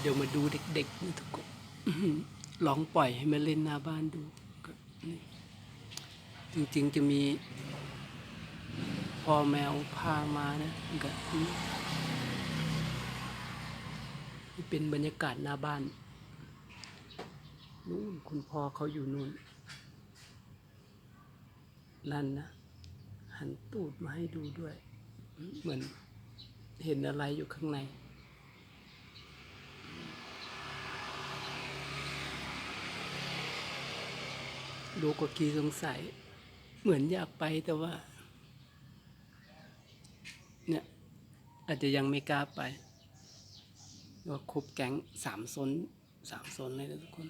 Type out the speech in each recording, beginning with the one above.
เดี๋ยวมาดูเด็กๆนะทุกคนลองปล่อยให้มาเล่นหน้าบ้านดูจริงๆจะมีพ่อแมวพามานะก็นี่นี่เป็นบรรยากาศหน้าบ้าน นู่นคุณพ่อเขาอยู่นู่นนั่นนะ หันตูดมาให้ดูด้วย เหมือนเห็นอะไรอยู่ข้างใน ลูกกีสงสัย เหมือนอยากไปแต่ว่า เนี่ย อาจจะยังไม่กล้าไปว่าครบแก๊งสามโซนสามโซนเลยนะทุกคน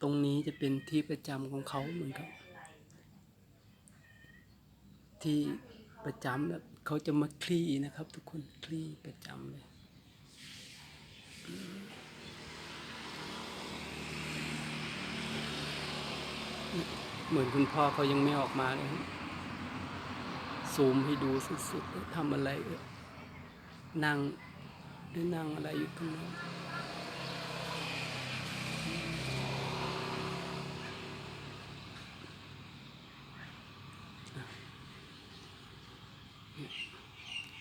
ตรงนี้จะเป็นที่ประจำของเขาเหมือนกับที่ประจำแบบเขาจะมาคลี่นะครับ ทุกคนคลี่ประจำเลย เหมือนคุณพ่อเขายังไม่ออกมาเลยซูมให้ดูสุดๆทำอะไรเอ่ยนั่งหรือนั่งอะไรอยู่ตรงนั้น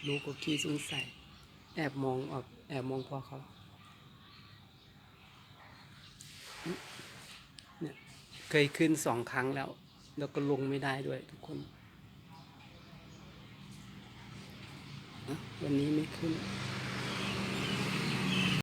ลูกก็ขี้สงสัย แอบมองออกแอบมองพ่อเขาเนี่ย เคยขึ้นสองครั้งแล้ว แล้วก็ลงไม่ได้ด้วยทุกคน วันนี้ไม่ขึ้น